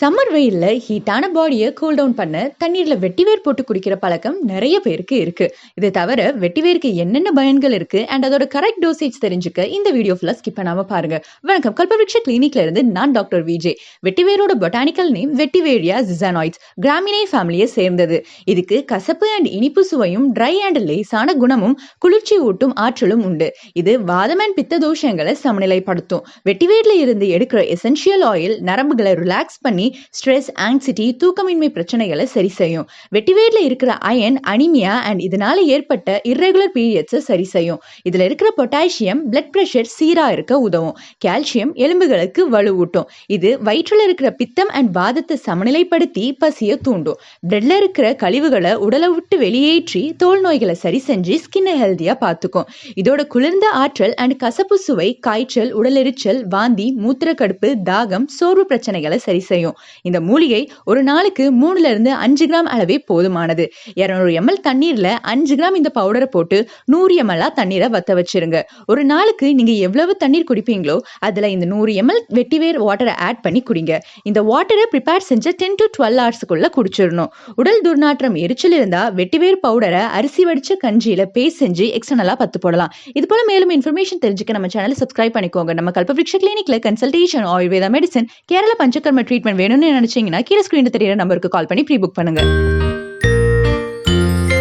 Summer வெயிலில் ஹீட்டான பாடியை cool down பண்ண தண்ணீரில் வெட்டிவேர் போட்டு குடிக்கிற பழக்கம் நிறைய பேருக்கு இருக்கு. இது தவிர வெட்டிவேருக்கு என்னென்ன பயன்கள் இருக்கு அண்ட் அதோட கரெக்ட் டோசேஜ் தெரிஞ்சுக்க இந்த வீடியோ ஃபுல்லாக ஸ்கிப் பண்ணாம பாருங்க. வணக்கம். கல்பவృక్ష கிளினிக்ல இருந்து நான் doctor Viji வெட்டிவேரோட botanical name Vetiveria zizanioides Gramineae ஃபேமிலியை சேர்ந்தது. இதுக்கு கசப்பு அண்ட் இனிப்பு சுவையும் ட்ரை அண்ட் லேசான குணமும் குளிர்ச்சி ஊட்டும் ஆற்றலும் உண்டு. இது வாதம் அண்ட் பித்த தோஷங்களை சமநிலைப்படுத்தும். வெட்டிவேர்ல இருந்து எடுக்கிற எசென்ஷியல் ஆயில் நரம்புகளை ரிலாக்ஸ் பண்ணி ஸ்ட்ரெஸ் ஆங்ஸிட்டி தூக்கமின்மை பிரச்சனைகளை சரி செய்யும். வெட்டிவேர்ல இருக்கிற அயன் அனிமியா அண்ட் இதனால ஏற்பட்ட இர்ரெகுலர் பீரியட்ஸை சரி செய்யும். இதுல இருக்கிற பொட்டாசியம் பிளட் ப்ரெஷர் சீரா இருக்க உதவும். கால்சியம் எலும்புகளுக்கு வலுவூட்டும். இது வயிற்றுல இருக்கிற பித்தம் அண்ட் வாதத்தை சமநிலைப்படுத்தி பசியை தூண்டும். பிளட்ல இருக்கிற கழிவுகளை உடலை விட்டு வெளியேற்றி தோல் நோய்களை சரி செஞ்சு ஸ்கின்னை ஹெல்த்தியா பார்த்துக்கும். இதோட குளிர்ந்த ஆற்றல் அண்ட் கசப்பு சுவை காய்ச்சல் உடலெரிச்சல் வாந்தி மூத்திரக்கடுப்பு தாகம் சோர்வு பிரச்சனைகளை சரி செய்யும். இந்த மூலிகை ஒரு நாளுக்கு மூணுல இருந்து அஞ்சு கிராம் அளவே போதுமானது. இருநூறு எம்எல் தண்ணீர்ல அஞ்சு கிராம் இந்த பவுடரை போட்டு நூறு எம்எல்லா தண்ணீரை வத்த வச்சிருங்க. ஒரு நாளுக்கு நீங்க எவ்வளவு தண்ணீர் குடிப்பீங்களோ அதுல இந்த நூறு எம்எல் வெட்டிவேர் வாட்டரை ஆட் பண்ணி குடிங்க. இந்த வாட்டரை ப்ரிப்பேர் செஞ்ச டென் டு டுவெல் ஹவர்ஸுக்குள்ள குடிச்சிடணும். உடல் துர்நாற்றம் எரிச்சல் இருந்தா வெட்டிவேர் பவுடரை அரிசி வடிச்ச கஞ்சியில பேஸ்ட் செஞ்சு எக்ஸ்டர்னலா பத்து போடலாம். இது போல மேலும் இன்ஃபர்மேஷன் தெரிஞ்சுக்க நம்ம சேனலை சப்ஸ்கிரைப் பண்ணிக்கோங்க. நம்ம Kalpavriksha கிளினிக்ல consultation Ayurveda medicine Kerala Panchakarma treatment வேணும்னு நினைச்சீங்கன்னா கீழே ஸ்கிரீன் தெரியிற நம்பருக்கு கால் பண்ணி ப்ரீ புக் பண்ணுங்க.